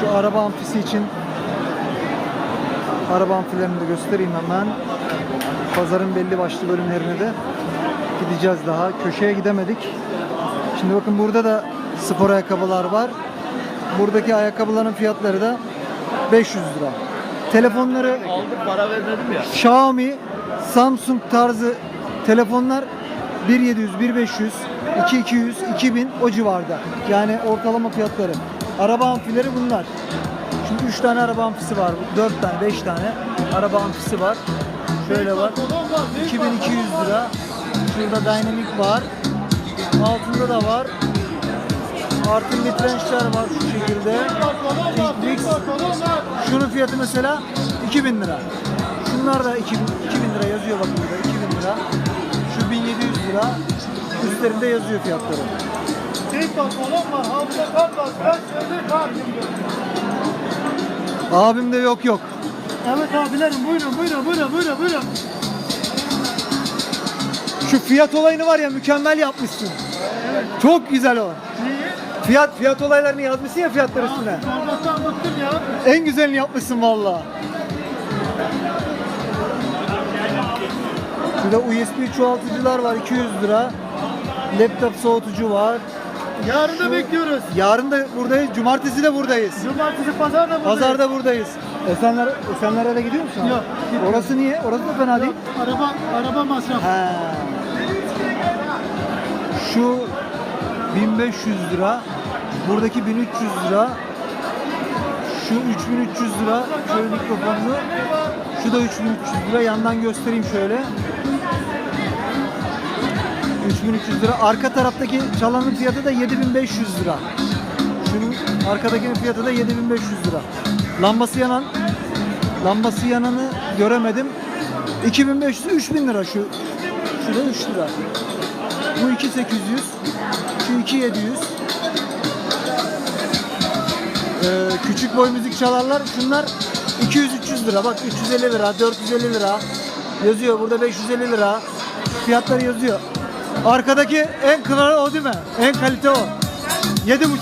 Şu araba amfisi için araba amfilerini de göstereyim hemen. Pazarın belli başlı bölümlerine de gideceğiz daha. Köşeye gidemedik. Şimdi bakın burada da spor ayakkabılar var. Buradaki ayakkabıların fiyatları da 500 lira. Telefonları Aldık para vermedim ya. Xiaomi, Samsung tarzı telefonlar 1700, 1500, 2200, 2000 o civarda. Yani ortalama fiyatları. Araba amfileri bunlar. Şimdi 3 tane araba amfisi var. 4 tane, 5 tane araba amfisi var. Şöyle var. 2200 lira. Şurada Dynamic var. Altında da var. Artı mitrençler var şu şekilde. Kingfix. Şunun fiyatı mesela 2000 lira. Şunlar da 2000, 2000 lira yazıyor bakın burada 2000 lira. Şu 1700 lira. Üstlerinde yazıyor fiyatları. Abim de yok yok. Evet abilerim buyurun buyurun buyurun buyurun buyurun. Şu fiyat olayını var ya mükemmel yapmışsın. Çok güzel o. Neyi? Fiyat fiyat olaylarını yazmışsın ya fiyatlar üstüne. Sormaktan bıktım ya. En güzelini yapmışsın valla. Şurada USB çoğaltıcılar var 200 lira. Laptop soğutucu var. Yarın da bekliyoruz. Yarın da buradayız. Cumartesi de buradayız. Cumartesi pazar da buradayız. Pazarda buradayız. Esenler Esenler'e gidiyor musun? abi? Yok, gitmiyorum. Orası niye? Orası da fena değil. Araba araba masrafı. He. Şu 1500 lira. Buradaki 1300 lira. Şu 3300 lira. Şöyle mikrofonlu. Şu da 3300 lira. Yandan göstereyim şöyle. 3300 lira. Arka taraftaki çalanın fiyatı da 7500 lira. Şunun arkadakinin fiyatı da 7500 lira. Lambası yanan lambası yananı göremedim. 2500 3000 lira şu. Şu da 3 lira. Bu 2800. Şu 2700. Ee, küçük boy müzik çalarlar. Şunlar 200-300 lira. Bak 350 lira, 450 lira. Yazıyor. Burada 550 lira. Fiyatları yazıyor. Arkadaki en kralı o değil mi? En kalite o. 7,5.